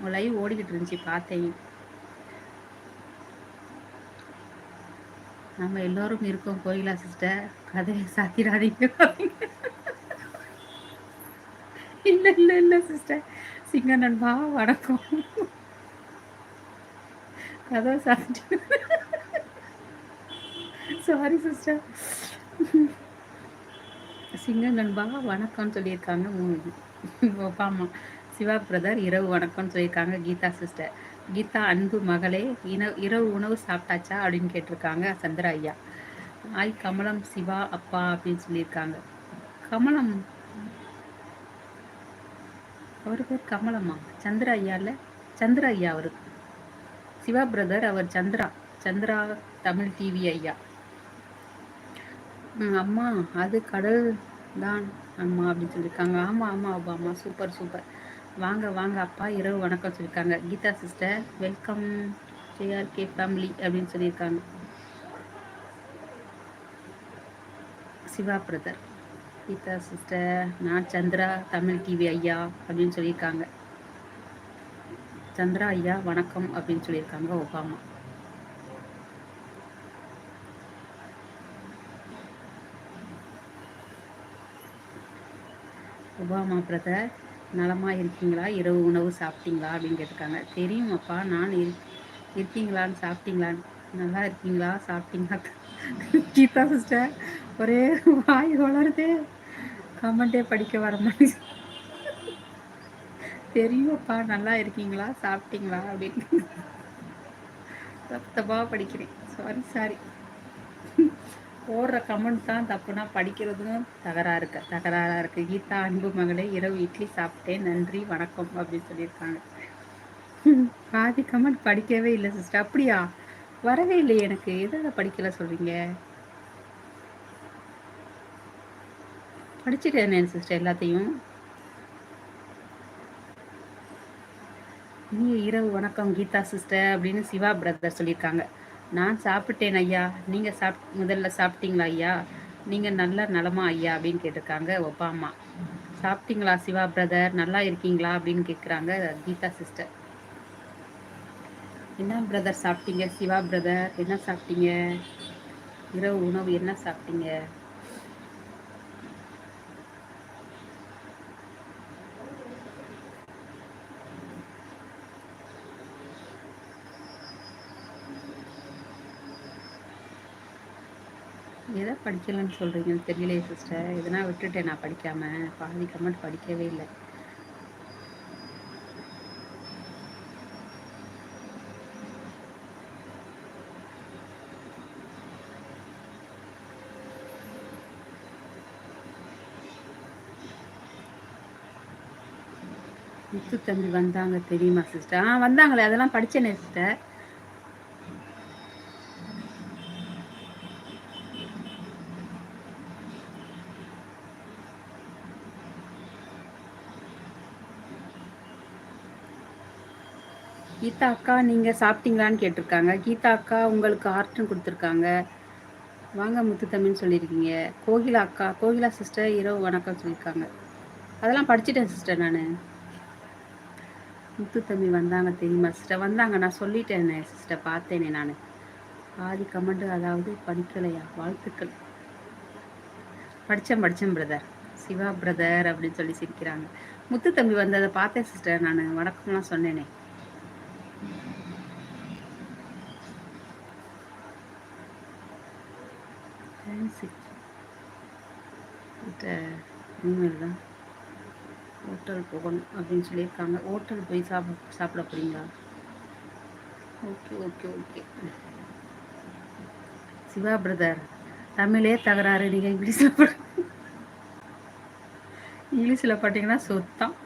உங்கள் லைவ் ஓடிக்கிட்டு இருந்துச்சு பார்த்தேன். நம்ம எல்லோரும் இருக்கோம் கோயிலா சிஸ்டர் கதையை சாத்திராதீங்க. இல்லை இல்லை இல்லை சிஸ்டர் சிங்க நண்பா வணக்கம். கதை சாத்திட்டு. சாரி சிஸ்டர் சிங்க நண்பா வணக்கம்னு சொல்லியிருக்காங்க ஆமா சிவா பிரதர் இரவு வணக்கம்னு சொல்லியிருக்காங்க. கீதா சிஸ்டர் கீதா அன்பு மகளே இன இரவு உணவு சாப்பிட்டாச்சா அப்படின்னு கேட்டிருக்காங்க சந்திர ஐயா. ஆய் கமலம் சிவா அப்பா அப்படின்னு சொல்லியிருக்காங்க. கமலம் அவர் பேர் கமலம்மா? சந்திரா ஐயா இல்லை? சந்திர ஐயா அவர். சிவா பிரதர் அவர் சந்திரா. சந்திரா தமிழ் டிவி ஐயா. அம்மா அது கடல் தான் அம்மா அப்படின்னு சொல்லியிருக்காங்க. ஆமாம் ஆமாம் அப்பா அம்மா சூப்பர் சூப்பர். வாங்க வாங்க அப்பா இரவு வணக்கம் சொல்லியிருக்காங்க. Geetha sister welcome JRK family அப்படின்னு சொல்லியிருக்காங்க. சிவா பிரதர் கீதா சிஸ்டர் நான் சந்திரா தமிழ் டிவி ஐயா அப்படின்னு சொல்லியிருக்காங்க. சந்திரா ஐயா வணக்கம் அப்படின்னு சொல்லியிருக்காங்க ஒபாமா. ஒபாமா பிரதர் நலமாக இருக்கீங்களா? இரவு உணவு சாப்பிட்டீங்களா? அப்படின்னு கேட்டிருக்காங்க. தெரியுமாப்பா நான் இரு இருக்கீங்களான்னு சாப்பிட்டீங்களான்னு நல்லா இருக்கீங்களா? சாப்பிட்டீங்களா? கீதா சிஸ்டர் ஒரே வாய் வளருதே. கமெண்டே படிக்க வர மாதிரி தெரியுமாப்பா நல்லா இருக்கீங்களா? சாப்பிட்டீங்களா? அப்படின்னு. தப்பாக படிக்கிறேன். சாரி சாரி போடுற கமெண்ட் தான் தப்புனா படிக்கிறதும் தகராறு இருக்கு தகராறாக இருக்குது கீதா அன்பு மகளே இரவு இட்லி சாப்பிட்டேன். நன்றி வணக்கம் அப்படின்னு சொல்லியிருக்காங்க. பாதி கமெண்ட் படிக்கவே இல்லை சிஸ்டர் அப்படியா? வரவே இல்லை எனக்கு. எதை படிக்கல சொல்கிறீங்க படிச்சுட்டேன் சிஸ்டர் எல்லாத்தையும். இனிய இரவு வணக்கம் கீதா சிஸ்டர் அப்படின்னு சிவா பிரதர் சொல்லியிருக்காங்க. நான் சாப்பிட்டேன் ஐயா. நீங்கள் சாப் முதல்ல சாப்பிட்டீங்களா ஐயா? நீங்கள் நல்ல நலமா ஐயா அப்படின்னு கேட்டிருக்காங்க ஒப்பா அம்மா. சாப்பிட்டீங்களா சிவா பிரதர் நல்லா இருக்கீங்களா அப்படின்னு கேட்குறாங்க கீதா சிஸ்டர் என்ன பிரதர் சாப்பிட்டீங்க? சிவா பிரதர் என்ன சாப்பிட்டீங்க? இரவு உணவு என்ன சாப்பிட்டீங்க? எதை படிக்கலன்னு சொல்கிறீங்கன்னு தெரியலையே சிஸ்டர் எதனா விட்டுட்டேன் நான் படிக்காமல் பாதி கமெண்ட் படிக்கவே இல்லை. முத்து தம்பி வந்தாங்க தெரியுமா சிஸ்டர் ஆ வந்தாங்களே. அதெல்லாம் படித்தேனே சிஸ்டர் கீதா அக்கா நீங்கள் சாப்பிட்டீங்களான்னு கேட்டிருக்காங்க. கீதா அக்கா உங்களுக்கு ஆர்ட்டும் கொடுத்துருக்காங்க. வாங்க முத்துத்தம்பின்னு சொல்லியிருக்கீங்க. கோகிலா அக்கா கோகிலா சிஸ்டர் இரவு வணக்கம் சொல்லியிருக்காங்க. அதெல்லாம் படிச்சுட்டேன் சிஸ்டர் நான். முத்து தம்பி வந்தாங்க தெரியுமா சிஸ்டர் வந்தாங்க நான் சொல்லிட்டேனே சிஸ்டர் பார்த்தேனே நான். ஆதி கமெண்ட் அதாவது படிக்கலையா? வாழ்த்துக்கள். படித்தேன் படித்தேன் பிரதர் சிவா பிரதர் அப்படின்னு சொல்லி சிரிக்கிறாங்க. முத்து தம்பி வந்ததை பார்த்தேன் சிஸ்டர் நான். வணக்கம்லாம் சொன்னேனே. இனிமேல் தான் ஹோட்டல் போகணும் அப்படின்னு சொல்லியிருக்காங்க. ஹோட்டல் போய் சாப்பிட சாப்பிட போறீங்களா? Okay okay okay. Siva brother தமிழே தகராறு. நீங்கள் இங்கிலீஷில் இங்கிலீஷில் பார்த்தீங்கன்னா சொத்தான்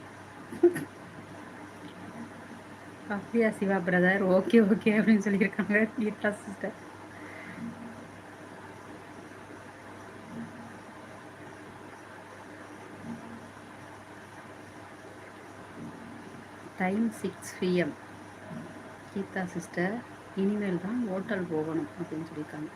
அப்படியா சிவா பிரதர்? ஓகே ஓகே அப்படின்னு சொல்லியிருக்காங்க. Geetha sister time six PM Geetha sister இனிமேல் தான் ஹோட்டல் போகணும் அப்படின்னு சொல்லியிருக்காங்க.